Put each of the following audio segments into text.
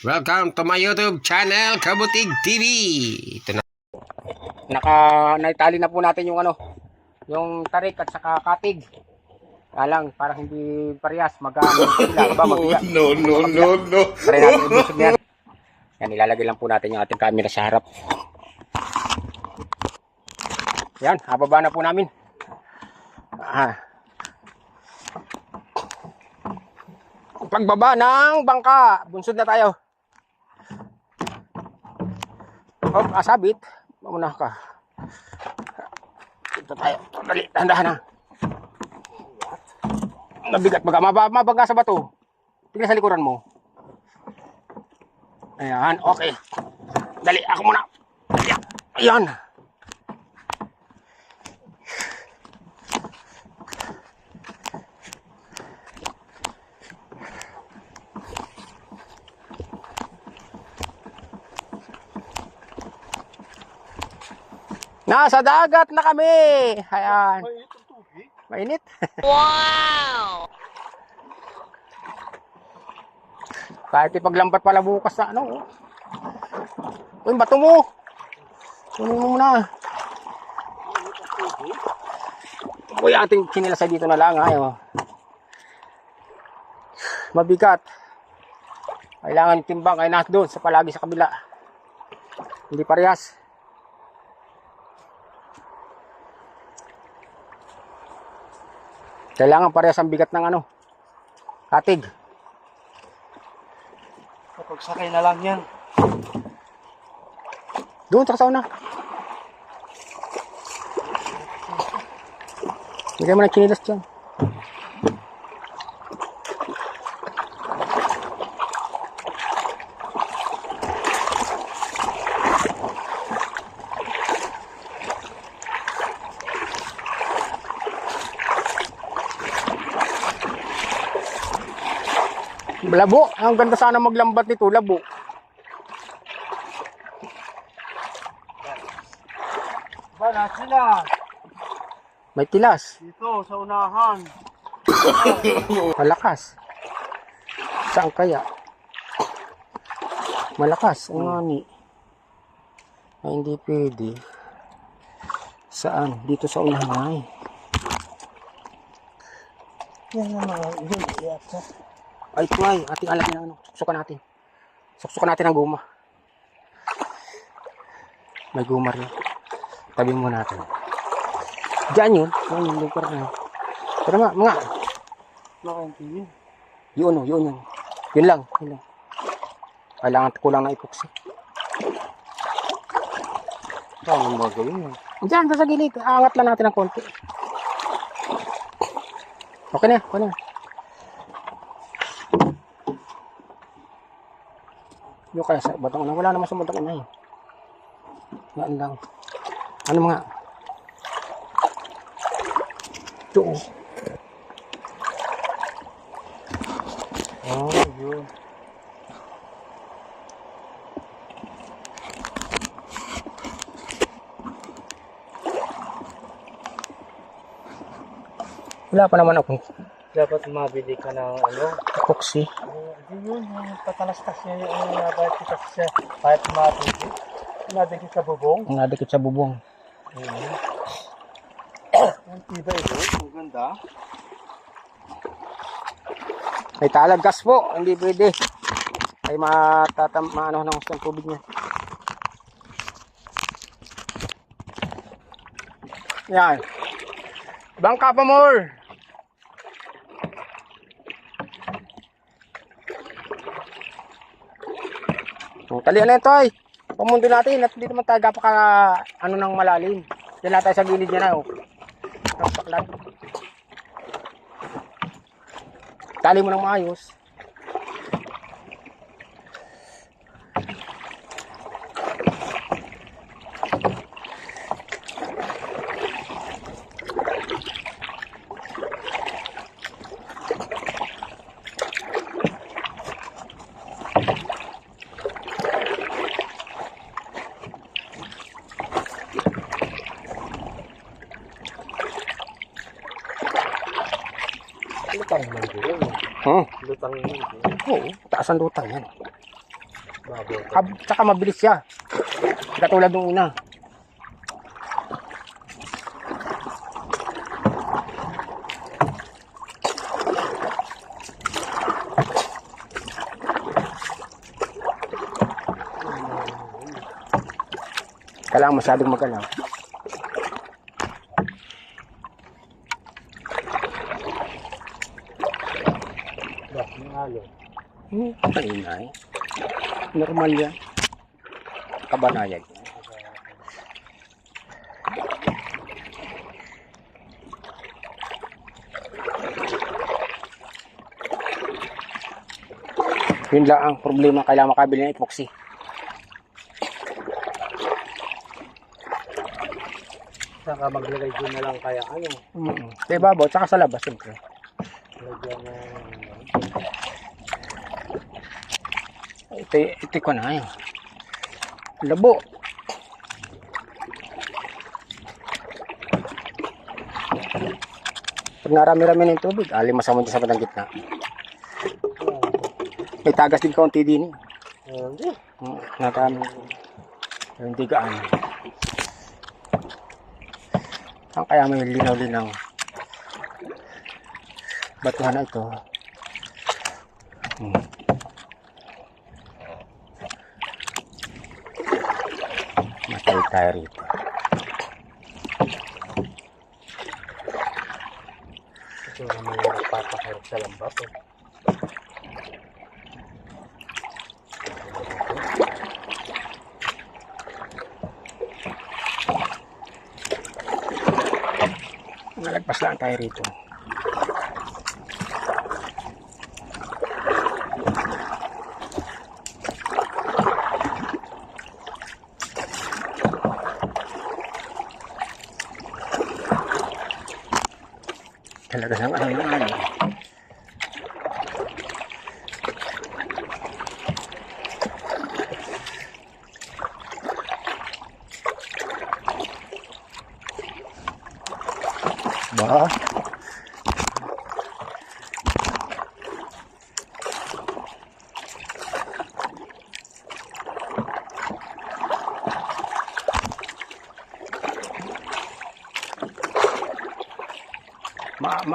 Welcome to my YouTube channel, Kabutig TV. Ito na. naka naitali na po natin yung ano yung tarik at saka katig kaya lang para hindi parehas magano ba mabigat no, no, no, no. try natin ibusog yan yan ilalagay lang po natin yung ating camera sa harap yan hababa na po namin ah. pagbaba ng bangka bunsod na tayo oh asabit. Mauna ka. Dito tayo. Dali dahan na nabigat baga. Maba- mabaga sa bato. Tignan sa likuran mo. Ayan okay. Dali ako muna. Ayan. ayan Nasa dagat na kami. Ayan. Mainit. Wow! Kahit ipaglambat pala bukas sa ano. oh. Uy, bato mo. Kunin mo muna. Uy, ating kinilasay dito na lang. Ayaw. Mabigat. Kailangan yung timbang ay nasa doon sa palagi sa kabila. Hindi parehas. Kailangan parehas ang bigat ng ano. Katig. Kapag sakay na lang yan. Doon sa sauna. Lagay mo ng chinilas dyan. Labo. Ang ganda sana maglambat nito. Labo. Sila. May tilas. Dito, sa unahan. Malakas. Saan kaya? Malakas. Ang nga ni. Ay, hindi pwede. Saan? Dito sa unahan. Yan naman. Yun, yata. Ay, ito ay. Ating alagyan ng ano. Suksukan natin. Suksukan natin ang guma. May guma rin. Tabi mo natin. Diyan yun. Yan yung lugar na. Pero mga, mga. Nakaunti yun. Yun o, yun yun. Yun lang. Yun lang. Kailangan kulang na epoxy. Saan mo gagawin yun? Diyan, sa gilid. Angat lang natin ng konti. Okay na, okay na. Yung kaya sa batong na. Wala naman sa batong na eh. Yan lang. Ano mga? Ito oh. Oh, yun. Wala pa naman akong Dapat mabili ka ng ano. epoxy. Oh, di yun, yung patalastas niya yung ano na kahit kita siya. Kahit mabili. Mabili ka bubong. Ang nadikit sa bubong. Mm. Ang tiba ito. Ang ganda. May talag gas po. Hindi pwede. Ay matatam maano ng gusto ng tubig niya. Yan. Bangka pa more. Talian na ito ay. Pamundo natin at dito naman tayo gapaka ano nang malalim. Na tayo sa gilid niya na. Oh. Ang saklat. Tali mo ng maayos. Hmm. Lutang din. Oo, taas ang lutang yan. Ab- Tsaka mabilis siya. Katulad nung una. Kailangan masyadong magalaw. Yung halo. Hmm, kainay. Normal yan. Kabanayag. Yun lang ang problema kailangan makabili ng epoxy. Saka maglagay din na lang kaya ano. Mm Sa ibabaw, tsaka sa labas, siyempre. Lagyan ng Ito, ito ko na yun. Labo. Pag narami-rami ng tubig, alimasan mo dyan sa bandang gitna. May tagas din kaunti din. Ayun din. Mm, Nakano. Hindi gaano. Ang kaya may linaw-linaw. Batuhan na ito. Hmm. Tayo rito. Ito naman yung nagpapakirap sa lambat. Eh. Nalagpas lang tayo rito. Talaga sang ano na ano. Ba?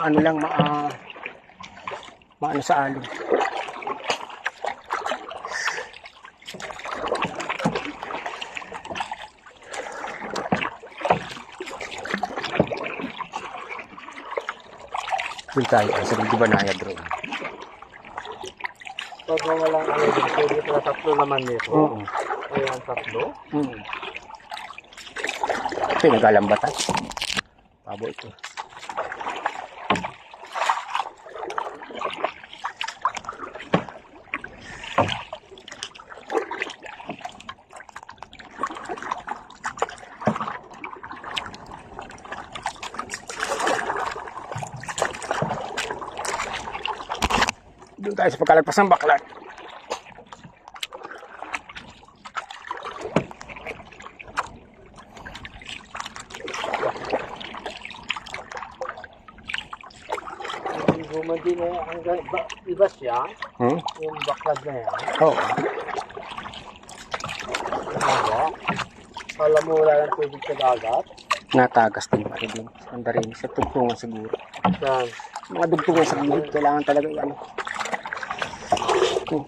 Maano lang ma ah, maano sa alon. Doon tayo, ah, sa di ba na bro? Pag walang ano din, pwede pala tatlo naman nito. Oo. Ayan, tatlo. Hmm. Ito yung naglalambatan. Pabo ito. Doon tayo sa pagkalagpas ng baklat. Yung bumandi na yan, hanggang iba siya, Hmm? yung baklad na yan. Oo. Ano? Kala mo wala ng tubig sa dagat. Natagas din pa rin. Ang rin sa tugtungan siguro. Yan. Mga dugtungan sa gilid, kailangan talaga yan. Hmm.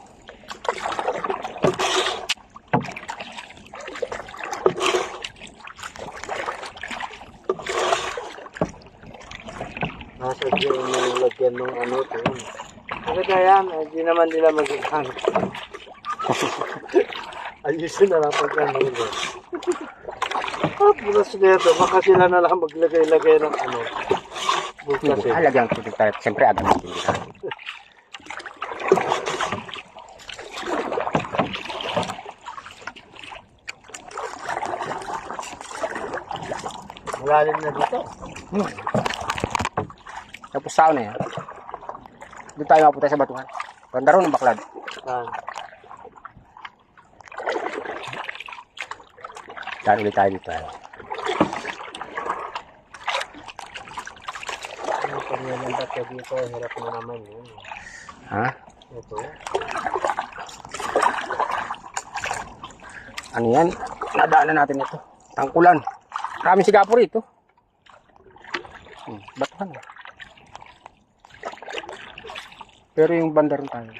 Nasa dyan yung lagyan ng ano to. Kasi kaya, hindi naman nila magigan. Ayusin na lang pag ano yun. Ah, bukas nito. Baka sila na lang maglagay-lagay ng ano. Bukas eh. halagang tubig tayo. Siyempre, agad natin Malalim na dito. Hmm. Tapos sao na yan. Doon tayo mapunta sa batuhan. Pandaro ng baklad. Yan. Daan ulit tayo dito. Yung pagnilandat ka dito, hirap na naman yun. Ha? Ito. Ano yan? Nadaanan natin ito. Tangkulan. Maraming sigapo rito. Hmm, batuhan. Pero yung banda tayo.